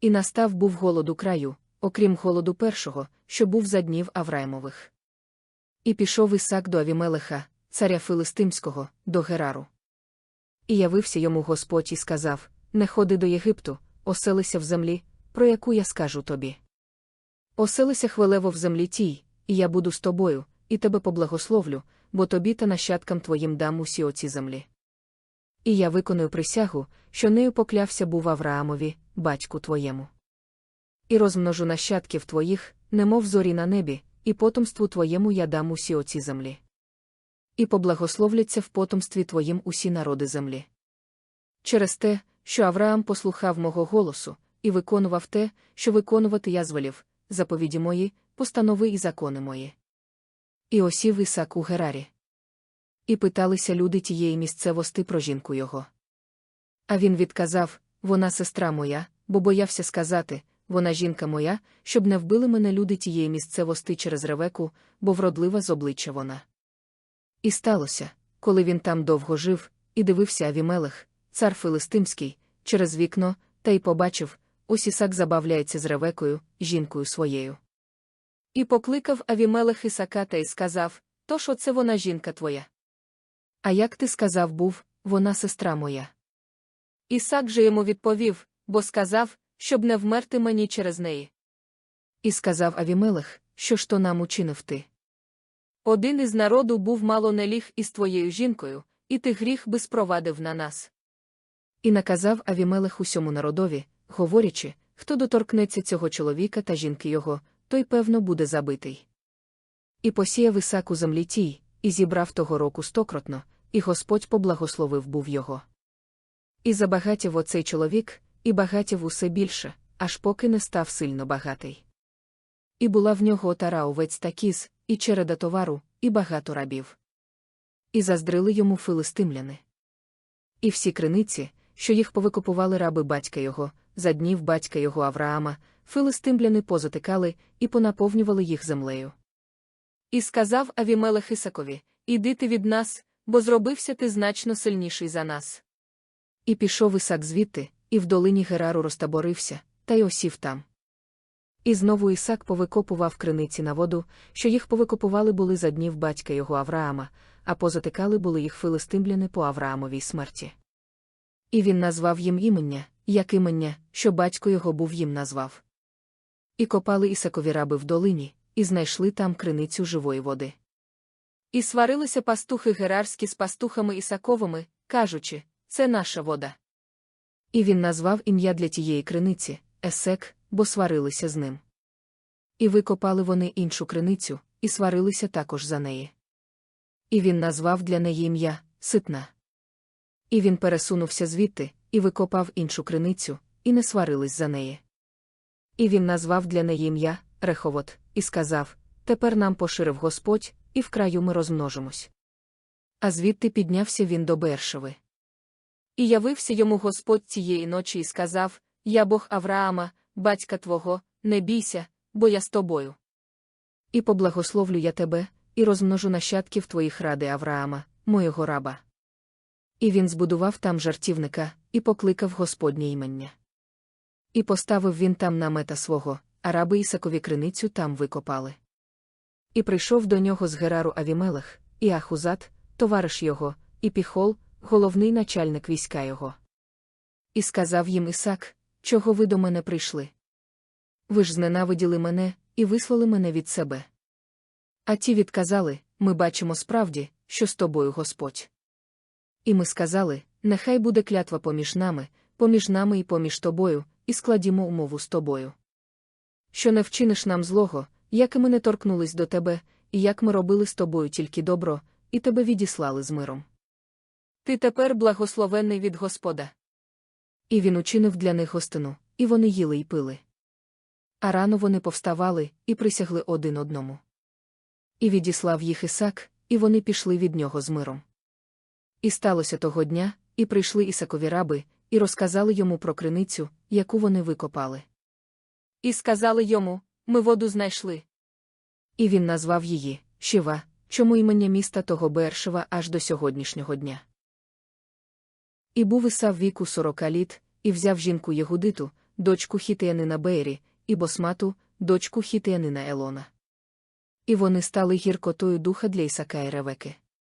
І настав був голоду краю, окрім голоду першого, що був за днів Авраамових. І пішов Ісак до Авімелеха, царя Филистимського, до Герару. І явився йому Господь і сказав: Не ходи до Єгипту, оселися в землі, про яку я скажу тобі. Оселися хвилево в землі тій, і я буду з тобою, і тебе поблагословлю, бо тобі та нащадкам твоїм дам усі оці землі. І я виконую присягу, що нею поклявся був Авраамові, батьку твоєму. І розмножу нащадків твоїх, немов зорі на небі, і потомству твоєму я дам усі оці землі. І поблагословляться в потомстві твоїм усі народи землі. Через те, що Авраам послухав мого голосу, і виконував те, що виконувати я звелів, заповіді мої, постанови і закони мої. І осів Ісак у Герарі. І питалися люди тієї місцевости про жінку його. А він відказав вона сестра моя, бо боявся сказати вона жінка моя, щоб не вбили мене люди тієї місцевости через ревеку, бо вродлива з обличчя вона. І сталося, коли він там довго жив, і дивився Авімелех, цар Филистимський, через вікно, та й побачив, ось Ісак забавляється з ревекою, жінкою своєю. І покликав Авімелех Ісака та й сказав То що це вона жінка твоя? А як ти сказав був, вона сестра моя. Ісак же йому відповів, бо сказав, щоб не вмерти мені через неї. І сказав Авімелех, що ж то нам учинив ти. Один із народу був мало не ліг із твоєю жінкою, і ти гріх би спровадив на нас. І наказав Авімелех усьому народові, говорячи, хто доторкнеться цього чоловіка та жінки його, той, певно, буде забитий. І посіяв Ісак у землі тій, і зібрав того року стокротно, і Господь поблагословив був його. І забагатів оцей чоловік, і багатів усе більше, аж поки не став сильно багатий. І була в нього отара овець та кіз, і череда товару, і багато рабів. І заздрили йому филистимляни. І всі криниці, що їх повикупували раби батька його, за днів батька його Авраама, филистимляни позатикали і понаповнювали їх землею. І сказав Авімелех Ісакові Іди ти від нас, бо зробився ти значно сильніший за нас. І пішов Ісак звідти, і в долині Герару розтаборився, та й осів там. І знову Ісак повикопував криниці на воду, що їх повикопували були за днів батька його Авраама, а позатикали були їх филистимляни по Авраамовій смерті. І він назвав їм імення, як імення, що батько його був їм назвав. І копали Ісакові раби в долині, і знайшли там криницю живої води. І сварилися пастухи герарські з пастухами Ісаковими, кажучи, це наша вода. І він назвав ім'я для тієї криниці Есек, бо сварилися з ним. І викопали вони іншу криницю, і сварилися також за неї. І він назвав для неї ім'я Ситна. І він пересунувся звідти, і викопав іншу криницю, і не сварились за неї. І він назвав для неї ім'я Реховот, і сказав Тепер нам поширив Господь, і в краю ми розмножимось. А звідти піднявся він до Бершеви. І явився йому Господь цієї ночі і сказав Я Бог Авраама, батька твого, не бійся, бо я з тобою. І поблагословлю я тебе, і розмножу нащадків твоїх ради Авраама, моєго раба. І він збудував там жартівника, і покликав Господнє імення. І поставив він там намета свого, а раби Ісакові криницю там викопали. І прийшов до нього з Герару Авімелех, і Ахузат, товариш його, і Піхол, головний начальник війська його. І сказав їм Ісак, чого ви до мене прийшли? Ви ж зненавиділи мене і вислали мене від себе. А ті відказали ми бачимо справді, що з тобою Господь. І ми сказали нехай буде клятва поміж нами, поміж нами і поміж тобою, і складімо умову з тобою. Що не вчиниш нам злого, як і ми не торкнулись до тебе, і як ми робили з тобою тільки добро, і тебе відіслали з миром. Ти тепер благословенний від Господа. І він учинив для них гостину, і вони їли й пили. А рано вони повставали і присягли один одному. І відіслав їх Ісак, і вони пішли від нього з миром. І сталося того дня, і прийшли Ісакові раби, і розказали йому про криницю, яку вони викопали. І сказали йому ми воду знайшли. І він назвав її Шива, чому імення міста того Бершева аж до сьогоднішнього дня. І був Ісав віку сорока літ, і взяв жінку Єгудиту, дочку хітеянина Бейрі, і Босмату, дочку хітеянина Елона. І вони стали гіркотою духа для Ісака і Ревеки.